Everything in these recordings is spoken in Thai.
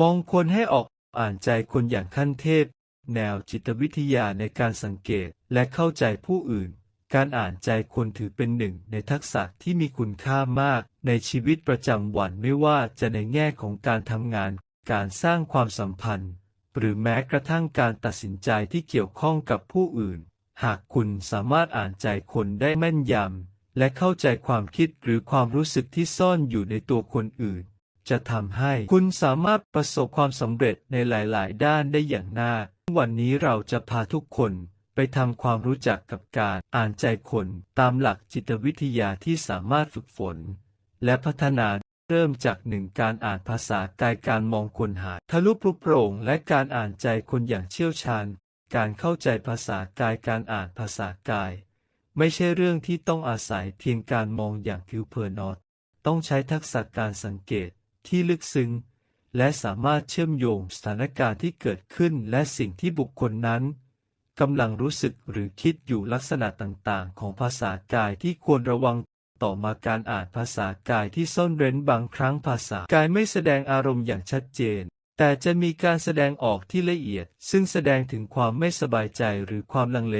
มองคนให้ออกอ่านใจคนอย่างขั้นเทพ แนวจิตวิทยาในการสังเกตและเข้าใจผู้อื่น การอ่านใจคนถือเป็นหนึ่งในทักษะที่มีคุณค่ามาก ในชีวิตประจำวันไม่ว่าจะในแง่ของการทำงาน การสร้างความสัมพันธ์ หรือแม้กระทั่งการตัดสินใจที่เกี่ยวข้องกับผู้อื่น หากคุณสามารถอ่านใจคนได้แม่นยำและเข้าใจความคิดหรือความรู้สึกที่ซ่อนอยู่ในตัวคนอื่น จะทำให้คุณสามารถประสบความสำเร็จในหลาย ๆ ด้านได้อย่างน่า วันนี้เราจะพาทุกคนไปทำความรู้จักกับการอ่านใจคนตามหลักจิตวิทยาที่สามารถฝึกฝน และพัฒนาเริ่มจากหนึ่งการอ่านภาษากายการมองคนหาทะลุปลุกโปร่งและการอ่านใจคนอย่างเชี่ยวชาญ การเข้าใจภาษากายการอ่านภาษากาย ไม่ใช่เรื่องที่ต้องอาศัยเพียงการมองอย่างผิวเผินนอดต้องใช้ทักษะการสังเกต ที่ลึกซึ้งและสามารถเชื่อมโยงสถานการณ์ที่เกิดขึ้นและสิ่งที่บุคคลนั้นกำลังรู้สึกหรือคิดอยู่ลักษณะต่างๆ ของภาษากายที่ควรระวังต่อมาการอ่านภาษากายที่ซ่อนเร้นบางครั้งภาษากายไม่แสดงอารมณ์อย่างชัดเจน แต่จะมีการแสดงออกที่ละเอียด ซึ่งแสดงถึงความไม่สบายใจหรือความลังเล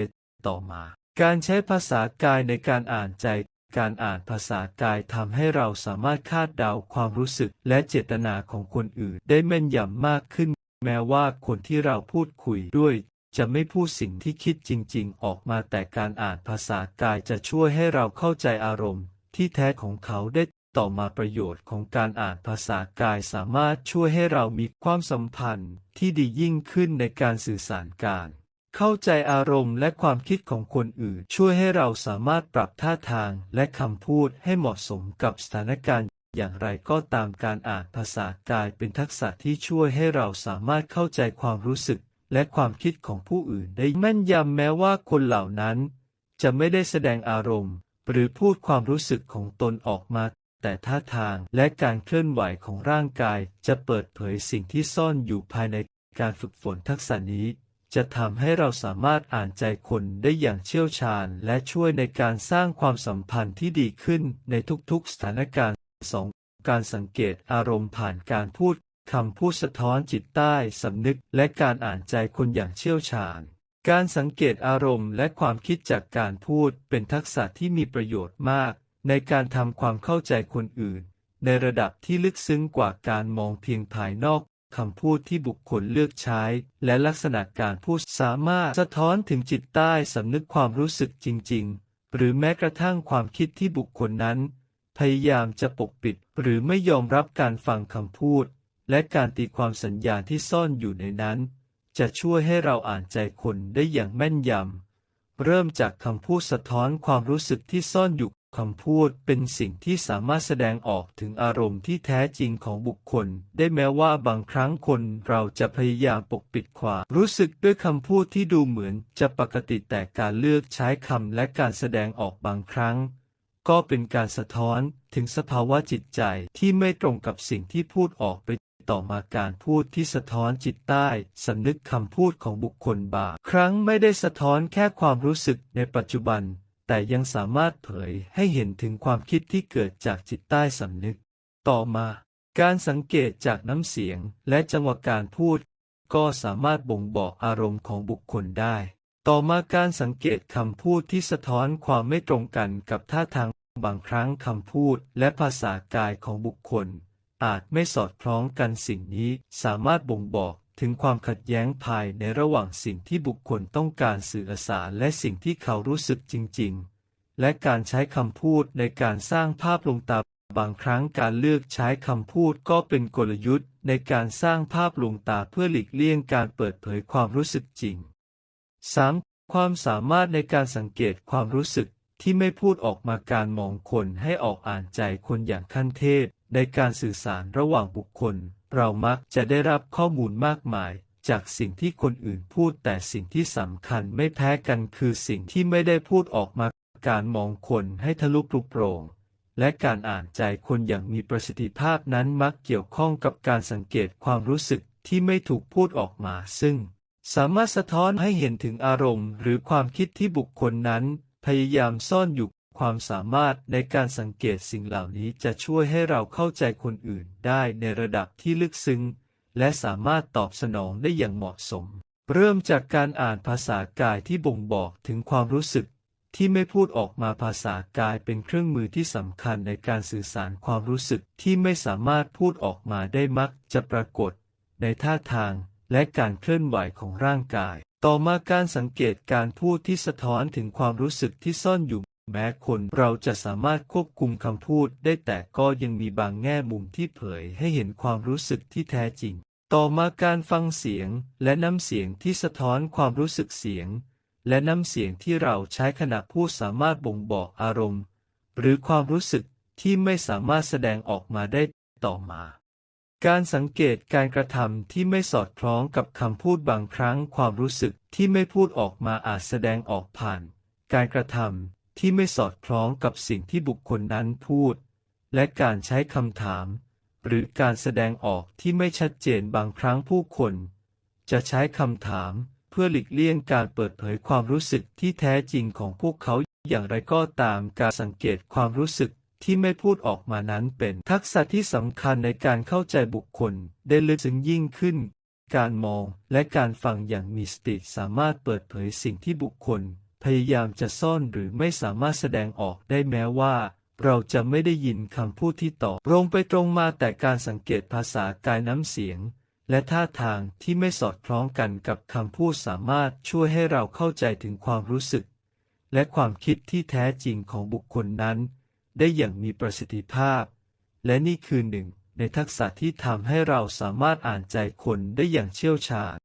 ต่อมา การใช้ภาษากายในการอ่านใจ การอ่านภาษากายทำให้เราสามารถคาดเดาความรู้สึกและเจตนาของคนอื่นได้แม่นยำมากขึ้น แม้ว่าคนที่เราพูดคุยด้วย จะไม่พูดสิ่งที่คิดจริง ๆ ออกมาแต่การอ่านภาษากายจะช่วยให้เราเข้าใจอารมณ์ ที่แท้ของเขาได้ต่อมาประโยชน์ของการอ่านภาษากายสามารถช่วยให้เรามีความสัมพันธ์ที่ดียิ่งขึ้นในการสื่อสารการ เข้าใจอารมณ์และความคิดของคนอื่น ช่วยให้เราสามารถปรับท่าทางและคำพูดให้เหมาะสมกับสถานการณ์ อย่างไรก็ตามการอ่านภาษากายเป็นทักษะที่ช่วยให้เราสามารถเข้าใจความรู้สึก และความคิดของผู้อื่นได้แม่นยำแม้ว่าคนเหล่านั้น จะไม่ได้แสดงอารมณ์ หรือพูดความรู้สึกของตนออกมา แต่ท่าทางและการเคลื่อนไหวของร่างกายจะเปิดเผยสิ่งที่ซ่อนอยู่ภายในการฝึกฝนทักษะนี้ จะทำให้เราสามารถอ่านใจคนได้อย่างเชี่ยวชาญ และช่วยในการสร้างความสัมพันธ์ที่ดีขึ้นในทุกๆสถานการณ์ 2. การสังเกตอารมณ์ผ่านการพูดคำพูดสะท้อนจิตใต้สำนึกและการอ่านใจคนอย่างเชี่ยวชาญ การสังเกตอารมณ์และความคิดจากการพูดเป็นทักษะที่มีประโยชน์มาก ในการทำความเข้าใจคนอื่น ในระดับที่ลึกซึ้งกว่าการมองเพียงภายนอก คำพูดที่บุคคลเลือกใช้ และลักษณะการพูดสามารถสะท้อนถึงจิตใต้สำนึกความรู้สึกจริง ๆ หรือแม้กระทั่งความคิดที่บุคคลนั้น พยายามจะปกปิด หรือไม่ยอมรับการฟังคำพูด และการตีความสัญญาณที่ซ่อนอยู่ในนั้น จะช่วยให้เราอ่านใจคนได้อย่างแม่นยำเริ่มจากคำพูดสะท้อนความรู้สึกที่ซ่อนอยู่ คำพูดเป็นสิ่งที่สามารถแสดงออกถึงอารมณ์ที่แท้จริงของบุคคล ได้แม้ว่าบางครั้งคนเราจะพยายามปกปิดความรู้สึกด้วยคำพูดที่ดูเหมือนจะปกติแต่การเลือกใช้คำและการแสดงออกบางครั้ง ก็เป็นการสะท้อนถึงสภาวะจิตใจที่ไม่ตรงกับสิ่งที่พูดออกไปต่อมาการพูดที่สะท้อนจิตใต้สำนึกคำพูดของบุคคลบางครั้งไม่ได้สะท้อนแค่ความรู้สึกในปัจจุบัน แต่ยังสามารถเผยให้เห็นถึงความคิดที่เกิดจากจิตใต้สำนึก ต่อมา การสังเกตจากน้ำเสียงและจังหวะการพูด ก็สามารถบ่งบอกอารมณ์ของบุคคลได้ ต่อมาการสังเกตคำพูดที่สะท้อนความไม่ตรงกันกับท่าทางบางครั้งคำพูดและภาษากายของบุคคล อาจไม่สอดคล้องกันสิ่งนี้สามารถบ่งบอก ถึงความขัดแย้งภายในระหว่างสิ่งที่บุคคลต้องการสื่อสารและสิ่งที่เขารู้สึกจริง ๆ และการใช้คำพูดในการสร้างภาพลงตาบางครั้งการเลือกใช้คำพูดก็เป็นกลยุทธ์ในการสร้างภาพลวงตาเพื่อหลีกเลี่ยงการเปิดเผยความรู้สึกจริง 3. ความสามารถในการสังเกตความรู้สึกที่ไม่พูดออกมาการมองคนให้ออกอ่านใจคนอย่างขั้นเทพในการสื่อสารระหว่างบุคคล เรามักจะได้รับข้อมูลมากมาย จากสิ่งที่คนอื่นพูดแต่สิ่งที่สำคัญไม่แพ้กันคือสิ่งที่ไม่ได้พูดออกมา การมองคนให้ทะลุปลุกโปร่งและการอ่านใจคนอย่างมีประสิทธิภาพนั้นมักเกี่ยวข้องกับการสังเกตความรู้สึกที่ไม่ถูกพูดออกมาซึ่ง สามารถสะท้อนให้เห็นถึงอารมณ์ หรือความคิดที่บุคคลนั้น พยายามซ่อนอยู่ ความสามารถในการสังเกตสิ่งเหล่านี้จะช่วยให้เราเข้าใจคนอื่นได้ในระดับที่ลึกซึ้ง และสามารถตอบสนองได้อย่างเหมาะสม เริ่มจากการอ่านภาษากายที่บ่งบอกถึงความรู้สึก ที่ไม่พูดออกมาภาษากายเป็นเครื่องมือที่สำคัญในการสื่อสารความรู้สึกที่ไม่สามารถพูดออกมาได้มักจะปรากฏ ในท่าทางและการเคลื่อนไหวของร่างกาย ต่อมาการสังเกตการพูดที่สะท้อนถึงความรู้สึกที่ซ่อนอยู่ แม้คนเราจะสามารถควบคุมคำพูดได้แต่ก็ยังมีบางแง่มุมที่เผยให้เห็นความรู้สึกที่แท้จริง ต่อมาการฟังเสียงและน้ำเสียงที่สะท้อนความรู้สึกเสียง และน้ำเสียงที่เราใช้ขณะพูดสามารถบ่งบอกอารมณ์ หรือความรู้สึกที่ไม่สามารถแสดงออกมาได้ต่อมา การสังเกตการกระทำที่ไม่สอดคล้องกับคำพูดบางครั้งความรู้สึกที่ไม่พูดออกมาอาจแสดงออกผ่าน การกระทำ ที่ไม่สอดคล้องกับสิ่งที่บุคคลนั้นพูด และการใช้คำถาม หรือการแสดงออกที่ไม่ชัดเจนบางครั้งผู้คน จะใช้คำถามเพื่อหลีกเลี่ยงการเปิดเผยความรู้สึกที่แท้จริงของพวกเขาอย่างไรก็ตามการสังเกตความรู้สึกที่ไม่พูดออกมานั้นเป็นทักษะที่สำคัญในการเข้าใจบุคคลได้ลึกซึ้งยิ่งขึ้น การมองและการฟังอย่างมีสติสามารถเปิดเผยสิ่งที่บุคคล พยายามจะซ่อนหรือไม่สามารถแสดงออกได้แม้ว่า เราจะไม่ได้ยินคำพูดที่ตอบตรงไปตรงมาแต่การสังเกตภาษากายน้ำเสียง และท่าทางที่ไม่สอดคล้องกันกับคำพูดสามารถช่วยให้เราเข้าใจถึงความรู้สึก และความคิดที่แท้จริงของบุคคลนั้น ได้อย่างมีประสิทธิภาพ และนี่คือหนึ่งในทักษะที่ทำให้เราสามารถอ่านใจคนได้อย่างเชี่ยวชาญ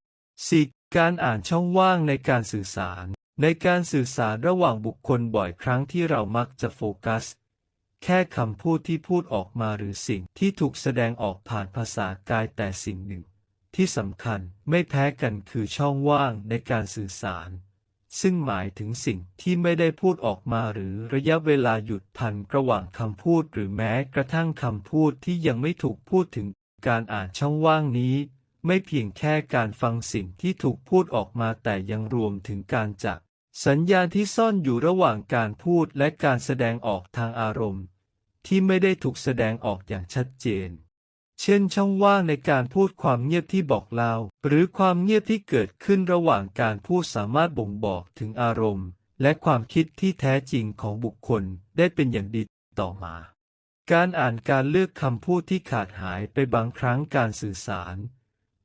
4. การอ่านช่องว่างในการสื่อสาร ในการสื่อสารระหว่างบุคคลบ่อยครั้งที่เรามักจะโฟกัส แค่คำพูดที่พูดออกมาหรือสิ่งที่ถูกแสดงออกผ่านภาษากายแต่สิ่งหนึ่ง ที่สำคัญไม่แพ้กันคือช่องว่างในการสื่อสาร ซึ่งหมายถึงสิ่งที่ไม่ได้พูดออกมาหรือระยะเวลาหยุดพันระหว่างคำพูดหรือแม้กระทั่งคำพูดที่ยังไม่ถูกพูดถึงการอ่านช่องว่างนี้ ไม่เพียงแค่การฟังสิ่งที่ถูกพูดออกมาแต่ยังรวมถึงการจับสัญญาณที่ซ่อนอยู่ระหว่างการพูดและการแสดงออกทางอารมณ์ ที่ไม่ได้ถูกแสดงออกอย่างชัดเจน เช่นช่องว่างในการพูดความเงียบที่บอกเล่า หรือความเงียบที่เกิดขึ้นระหว่างการพูดสามารถบ่งบอกถึงอารมณ์ และความคิดที่แท้จริงของบุคคลได้เป็นอย่างดีต่อมา การอ่านการเลือกคำพูดที่ขาดหายไปบางครั้งการสื่อสาร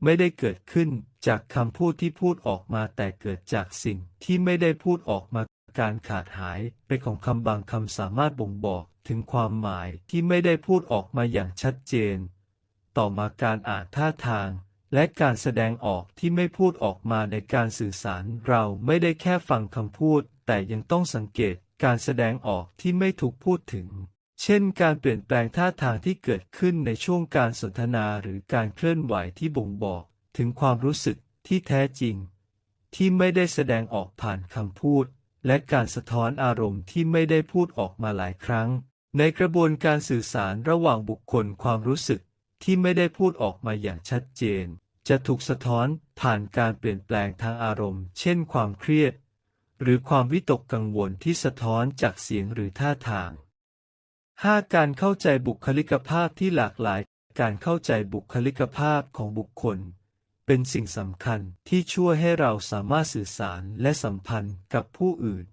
ไม่ได้เกิดขึ้นจากคำพูดที่พูดออกมาแต่เกิดจากสิ่งที่ไม่ได้พูดออกมาการขาดหายไปของคำบางคำสามารถบ่งบอกถึงความหมายที่ไม่ได้พูดออกมาอย่างชัดเจน ต่อมาการอ่านท่าทาง และการแสดงออกที่ไม่พูดออกมาในการสื่อสารเราไม่ได้แค่ฟังคำพูด แต่ยังต้องสังเกตการแสดงออกที่ไม่ถูกพูดถึง เช่นการเปลี่ยนแปลงท่าทางที่เกิดขึ้นในช่วงการสนทนาหรือการเคลื่อนไหวที่บ่งบอกถึงความรู้สึกที่แท้จริง ที่ไม่ได้แสดงออกผ่านคำพูด และการสะท้อนอารมณ์ที่ไม่ได้พูดออกมาหลายครั้ง ในกระบวนการสื่อสารระหว่างบุคคลความรู้สึกที่ไม่ได้พูดออกมาอย่างชัดเจน จะถูกสะท้อนผ่านการเปลี่ยนแปลงทางอารมณ์ เช่นความเครียด หรือความวิตกกังวลที่สะท้อนจากเสียงหรือท่าทาง 5. การเข้าใจบุคลิกภาพที่หลากหลาย การเข้าใจบุคลิกภาพของบุคคล เป็นสิ่งสำคัญที่ช่วยให้เราสามารถสื่อสารและสัมพันธ์กับผู้อื่น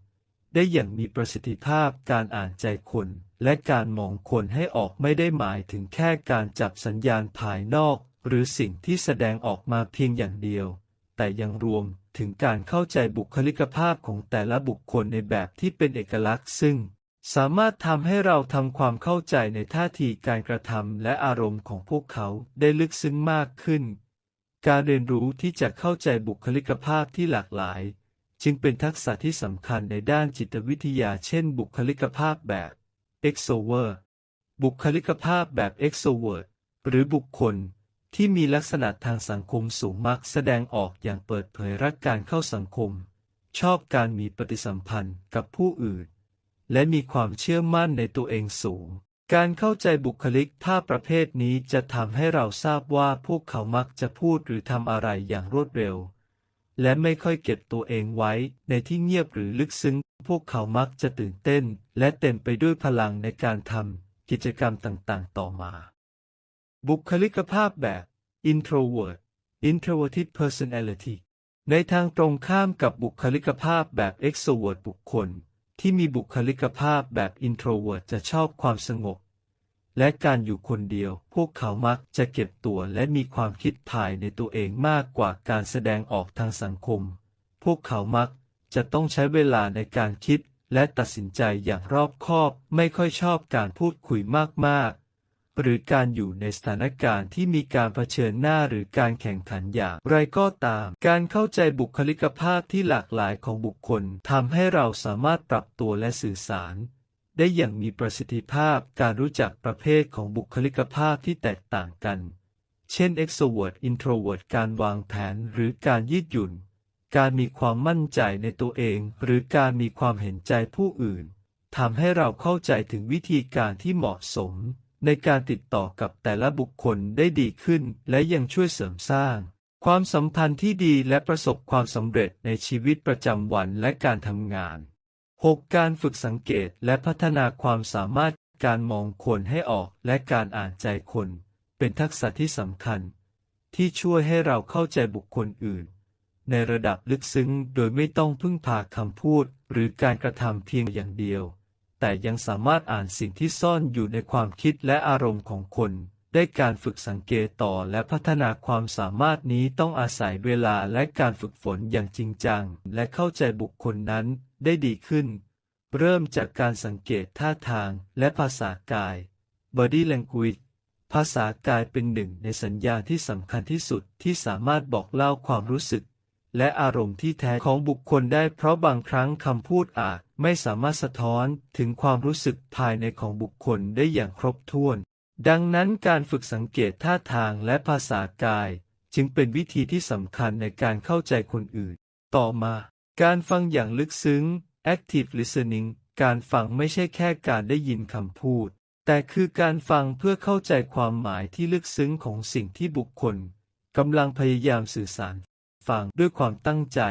ได้อย่างมีประสิทธิภาพการอ่านใจคน และการมองคนให้ออกไม่ได้หมายถึงแค่การจับสัญญาณภายนอก หรือสิ่งที่แสดงออกมาเพียงอย่างเดียว แต่ยังรวมถึงการเข้าใจบุคลิกภาพของแต่ละบุคคลในแบบที่เป็นเอกลักษณ์ซึ่ง สามารถทำให้เราทำความเข้าใจในท่าทีการกระทำและอารมณ์ของพวกเขาได้ลึกซึ้งมากขึ้น การเรียนรู้ที่จะเข้าใจบุคลิกภาพที่หลากหลาย จึงเป็นทักษะที่สำคัญในด้านจิตวิทยาเช่น บุคลิกภาพแบบ extrovert บุคลิกภาพแบบ extrovert หรือบุคคลที่มีลักษณะทางสังคมสูงมักแสดงออกอย่างเปิดเผยรักการเข้าสังคม ชอบการมีปฏิสัมพันธ์กับผู้อื่น และมีความเชื่อมั่นในตัวเองสูง การเข้าใจบุคลิกภาพประเภทนี้จะทำให้เราทราบว่าพวกเขามักจะพูดหรือทำอะไรอย่างรวดเร็ว และไม่ค่อยเก็บตัวเองไว้ในที่เงียบหรือลึกซึ้ง พวกเขามักจะตื่นเต้น และเต็มไปด้วยพลังในการทำกิจกรรมต่างๆ ต่อมา บุคลิกภาพแบบ introvert introverted personality ในทางตรงข้ามกับบุคลิกภาพแบบ extrovert บุคคล ที่มีบุคลิกภาพแบบอินโทรเวิร์ตจะชอบความสงบ และการอยู่คนเดียว พวกเขามักจะเก็บตัวและมีความคิดถ่ายในตัวเองมากกว่าการแสดงออกทางสังคม พวกเขามักจะต้องใช้เวลาในการคิดและตัดสินใจอย่างรอบคอบ ไม่ค่อยชอบการพูดคุยมากๆ หรือการอยู่ในสถานการณ์ที่มีการเผชิญหน้าหรือการแข่งขันอย่างไรก็ตาม การเข้าใจบุคลิกภาพที่หลากหลายของบุคคลทำให้เราสามารถปรับตัวและสื่อสาร ได้อย่างมีประสิทธิภาพการรู้จักประเภทของบุคลิกภาพที่แตกต่างกัน เช่น extrovert introvert การวางแผนหรือการยืดหยุ่น การมีความมั่นใจในตัวเอง หรือการมีความเห็นใจผู้อื่นทำให้เราเข้าใจถึงวิธีการที่เหมาะสม ในการติดต่อกับแต่ละบุคคลได้ดีขึ้น และยังช่วยเสริมสร้าง ความสัมพันธ์ที่ดีและประสบความสำเร็จในชีวิตประจำวันและการทำงาน 6. การฝึกสังเกตและพัฒนาความสามารถการมองคนให้ออกและการอ่านใจคน เป็นทักษะที่สำคัญ ที่ช่วยให้เราเข้าใจบุคคลอื่น ในระดับลึกซึ้งโดยไม่ต้องพึ่งพาคำพูดหรือการกระทำเพียงอย่างเดียว แต่ยังสามารถอ่านสิ่งที่ซ่อนอยู่ในความคิดและอารมณ์ของคน ได้การฝึกสังเกตต่อและพัฒนาความสามารถนี้ต้องอาศัยเวลาและการฝึกฝนอย่างจริงจัง และเข้าใจบุคคลนั้นได้ดีขึ้น เริ่มจากการสังเกตท่าทางและภาษากาย body language ภาษากายเป็นหนึ่งในสัญญาณที่สำคัญที่สุดที่สามารถบอกเล่าความรู้สึก และอารมณ์ที่แท้ของบุคคลได้เพราะบางครั้งคำพูดอาจไม่สามารถสะท้อนถึงความรู้สึกภายในของบุคคลได้อย่างครบถ้วน ดังนั้นการฝึกสังเกตท่าทางและภาษากาย จึงเป็นวิธีที่สำคัญในการเข้าใจคนอื่น ต่อมา การฟังอย่างลึกซึ้ง active listening การฟังไม่ใช่แค่การได้ยินคำพูด แต่คือการฟังเพื่อเข้าใจความหมายที่ลึกซึ้งของสิ่งที่บุคคลกำลังพยายามสื่อสาร ฟังด้วยความตั้งใจ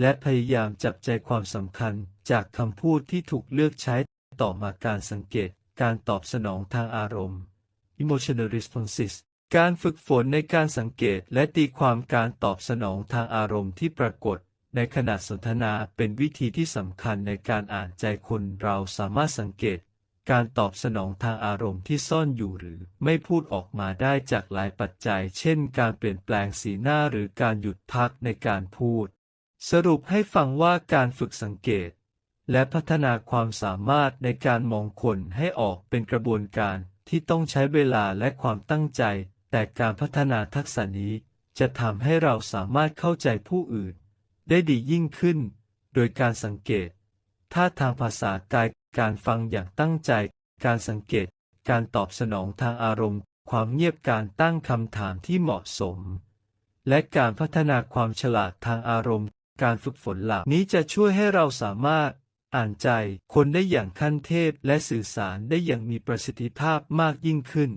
และพยายามจับใจความสำคัญจากคำพูดที่ถูกเลือกใช้ต่อมาการสังเกต การตอบสนองทางอารมณ์ emotional responses การฝึกฝนในการสังเกตและตีความการตอบสนองทางอารมณ์ที่ปรากฏ ในขณะสนทนาเป็นวิธีที่สำคัญในการอ่านใจคนเราสามารถสังเกต การตอบสนองทางอารมณ์ที่ซ่อนอยู่หรือไม่พูดออกมาได้จากหลายปัจจัย เช่น การเปลี่ยนแปลงสีหน้าหรือการหยุดพักในการพูด สรุปให้ฟังว่าการฝึกสังเกต และพัฒนาความสามารถในการมองคนให้ออกเป็นกระบวนการที่ต้องใช้เวลาและความตั้งใจ แต่การพัฒนาทักษะนี้จะทำให้เราสามารถเข้าใจผู้อื่น ได้ดียิ่งขึ้น โดยการสังเกตท่าทางภาษากาย การฟังอย่างตั้งใจ การสังเกต การตอบสนองทางอารมณ์ ความเงียบการตั้งคำถามที่เหมาะสม และการพัฒนาความฉลาดทางอารมณ์ การฝึกฝนเหล่านี้จะช่วยให้เราสามารถ อ่านใจคนได้อย่างขั้นเทพและสื่อสารได้อย่างมีประสิทธิภาพมากยิ่งขึ้น